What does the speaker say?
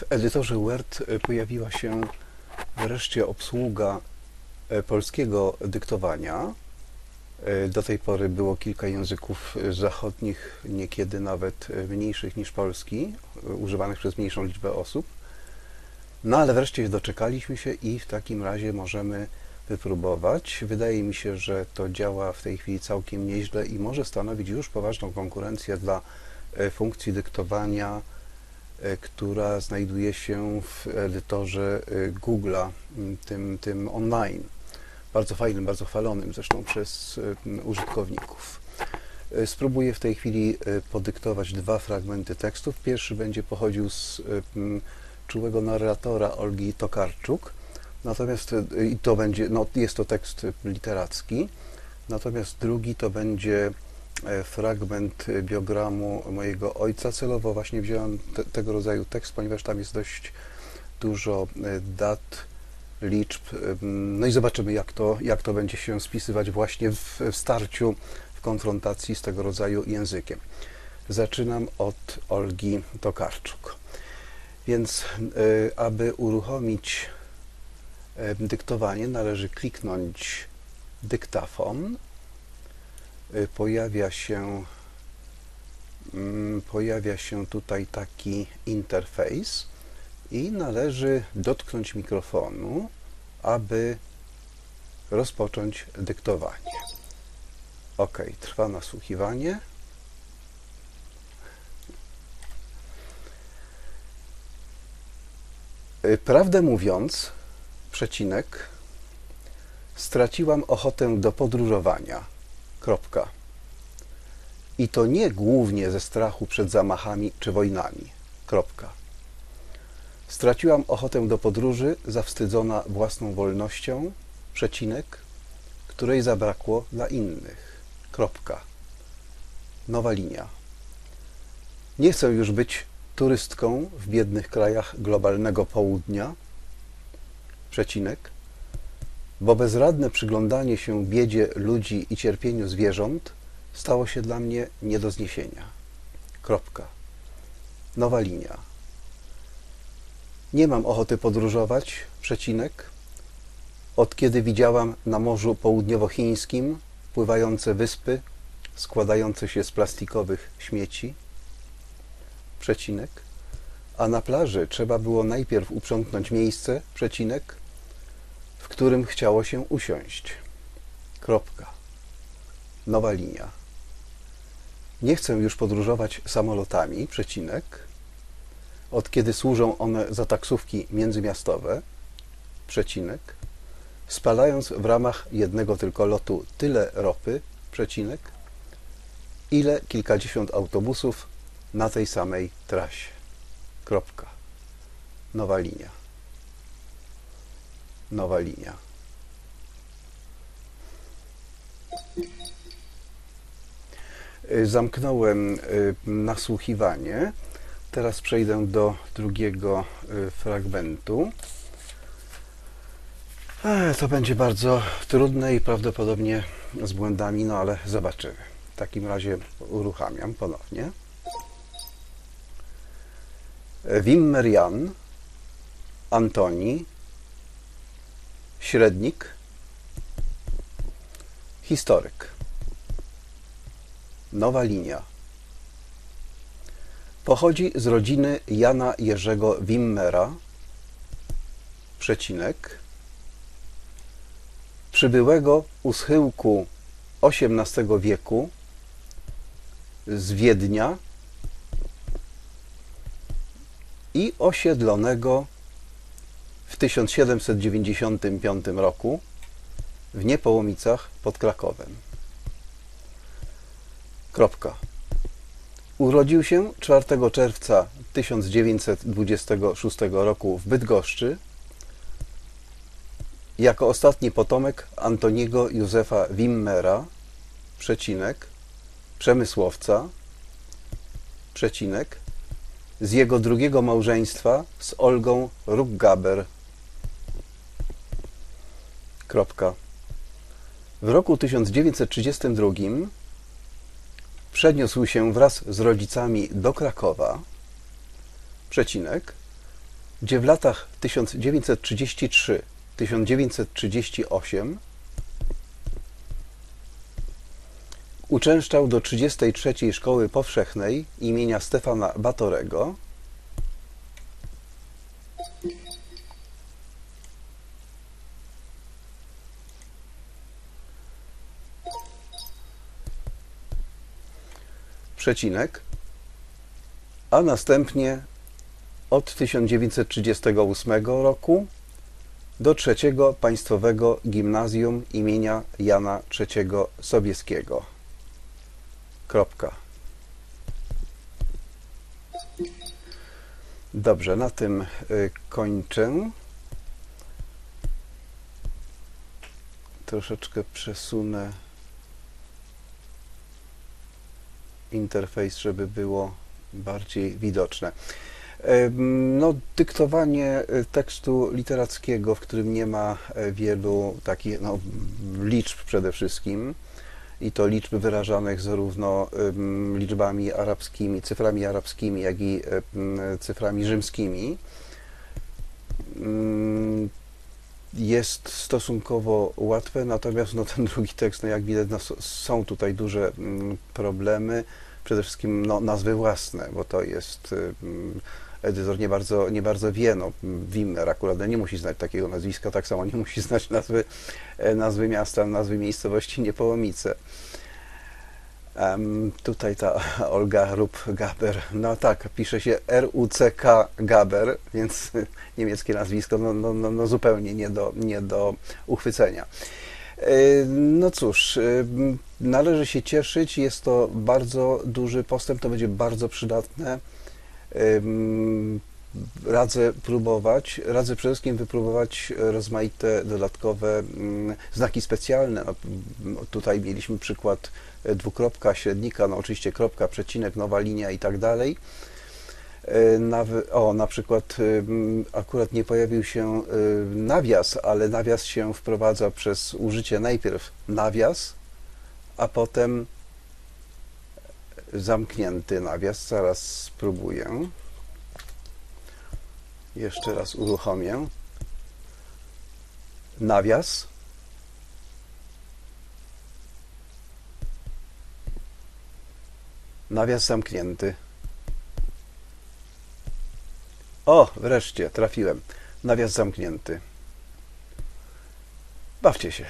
W edytorze Word e, pojawiła się wreszcie obsługa e, polskiego dyktowania. E, Do tej pory było kilka języków zachodnich, niekiedy nawet mniejszych niż polski, używanych przez mniejszą liczbę osób. No ale wreszcie doczekaliśmy się i w takim razie możemy wypróbować. Wydaje mi się, że to działa w tej chwili całkiem nieźle i może stanowić już poważną konkurencję dla funkcji dyktowania, która znajduje się w edytorze e, Google'a, tym, tym online. Bardzo fajnym, bardzo chwalonym zresztą przez e, użytkowników. E, Spróbuję w tej chwili e, podyktować dwa fragmenty tekstów. Pierwszy będzie pochodził z e, czułego narratora Olgi Tokarczuk. Natomiast e, i to będzie, no, jest to tekst literacki. Natomiast drugi to będzie e, fragment e, biogramu mojego ojca. Celowo właśnie wziąłem te, tego rodzaju tekst, ponieważ tam jest dość dużo e, dat, liczb. em, No i zobaczymy, jak to, jak to będzie się spisywać właśnie w, w starciu, w konfrontacji z tego rodzaju językiem. Zaczynam od Olgi Tokarczuk. Więc aby uruchomić dyktowanie, należy kliknąć dyktafon. Y, Pojawia się, mm, pojawia się tutaj taki interfejs i należy dotknąć mikrofonu, aby rozpocząć dyktowanie. OK, trwa nasłuchiwanie. Y, Prawdę mówiąc, przecinek, straciłam ochotę do podróżowania. Kropka. I to nie głównie ze strachu przed zamachami czy wojnami. Kropka. Straciłam ochotę do podróży, zawstydzona własną wolnością, przecinek, której zabrakło dla innych. Kropka. Nowa linia. Nie chcę już być turystką w biednych krajach globalnego południa, przecinek, bo bezradne przyglądanie się biedzie ludzi i cierpieniu zwierząt stało się dla mnie nie do zniesienia. Kropka. Nowa linia. Nie mam ochoty podróżować, przecinek, od kiedy widziałam na Morzu Południowochińskim pływające wyspy składające się z plastikowych śmieci, przecinek, a na plaży trzeba było najpierw uprzątnąć miejsce, przecinek, w którym chciało się usiąść. Kropka. Nowa linia. Nie chcę już podróżować samolotami, przecinek, od kiedy służą one za taksówki międzymiastowe, przecinek, spalając w ramach jednego tylko lotu tyle ropy, przecinek, ile kilkadziesiąt autobusów na tej samej trasie. Kropka. Nowa linia. Nowa linia. Y, Zamknąłem y, nasłuchiwanie. Teraz przejdę do drugiego y, fragmentu. E, To będzie bardzo trudne i prawdopodobnie z błędami, no ale zobaczymy. W takim razie uruchamiam ponownie. Wimmer Jan, Antoni, średnik, historyk. Nowa linia. Pochodzi z rodziny Jana Jerzego Wimmera, przecinek, przybyłego u schyłku XVIII wieku z Wiednia i osiedlonego 1795 roku w Niepołomicach pod Krakowem. Kropka. Urodził się 4 czerwca 1926 roku w Bydgoszczy jako ostatni potomek Antoniego Józefa Wimmera, przecinek, przemysłowca, przecinek, z jego drugiego małżeństwa z Olgą Ruggaber. Kropka. W roku 1932 przeniósł się wraz z rodzicami do Krakowa, przecinek, gdzie w latach 1933-1938 uczęszczał do 33 Szkoły Powszechnej imienia Stefana Batorego, przecinek, a następnie od 1938 roku do trzeciego Państwowego Gimnazjum imienia Jana III Sobieskiego. Kropka. Dobrze, na tym y, kończę. Troszeczkę przesunę interfejs, żeby było bardziej widoczne. No, dyktowanie y, tekstu literackiego, w którym nie ma e, wielu takich no, liczb przede wszystkim, i to liczb wyrażanych zarówno liczbami arabskimi, cyframi arabskimi, jak i cyframi rzymskimi, mm, jest stosunkowo łatwe, natomiast no, ten drugi tekst, no, jak widać, no, są tutaj duże mm, problemy. Przede wszystkim no, nazwy własne, bo to jest ym, edytor nie bardzo, nie bardzo wie, no, Wimmer akurat no, nie musi znać takiego nazwiska, tak samo nie musi znać nazwy, e, nazwy miasta, nazwy miejscowości Niepołomice. Em, tutaj ta Olga Rup-Gaber, no tak, pisze się R-U-C-K Gaber, więc niemieckie nazwisko no, no, no, no zupełnie nie do, nie do uchwycenia. E, No cóż, e, należy się cieszyć, jest to bardzo duży postęp, to będzie bardzo przydatne. Radzę próbować, radzę przede wszystkim wypróbować rozmaite dodatkowe mm, znaki specjalne. No, mm, tutaj mieliśmy przykład e, dwukropka, średnika, no oczywiście kropka, przecinek, nowa linia i tak dalej. E, Nawy, o, na przykład ym, akurat nie pojawił się nawias, ale nawias się wprowadza przez użycie najpierw nawias, a potem zamknięty nawias. Zaraz spróbuję. Jeszcze raz uruchomię. Nawias. Nawias zamknięty. O, wreszcie trafiłem. Nawias zamknięty. Bawcie się.